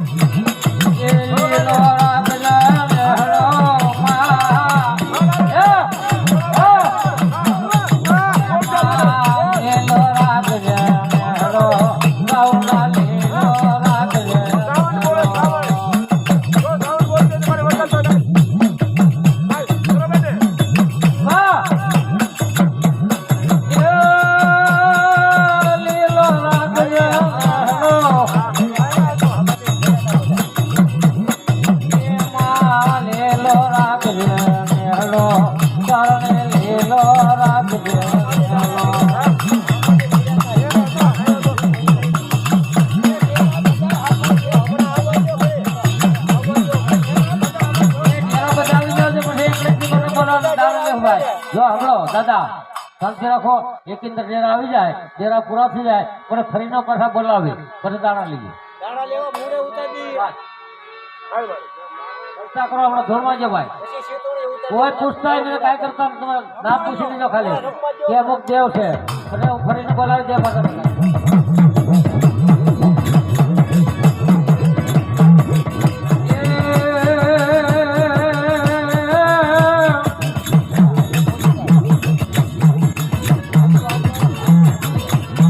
એ બોલાવો, દારૂ લેવું ભાઈ. જો સાંભળો, દાદા શાંતિ રાખો એකිંદર ડેરા આવી જાય ડેરા પૂરા થઈ જાય પણ ફરીનો પાછા બોલાવી પછી દાણા લઈએ દાણા લેવા કરો હમણાં ધોરમાં ઉતારી કોઈ પૂછતા હોય ને કાંઈ કરતા નામ પૂછી લેજો ખાલી. કે અમુક દેવ છે, અને હું ફરીને બોલાવી દે પાછા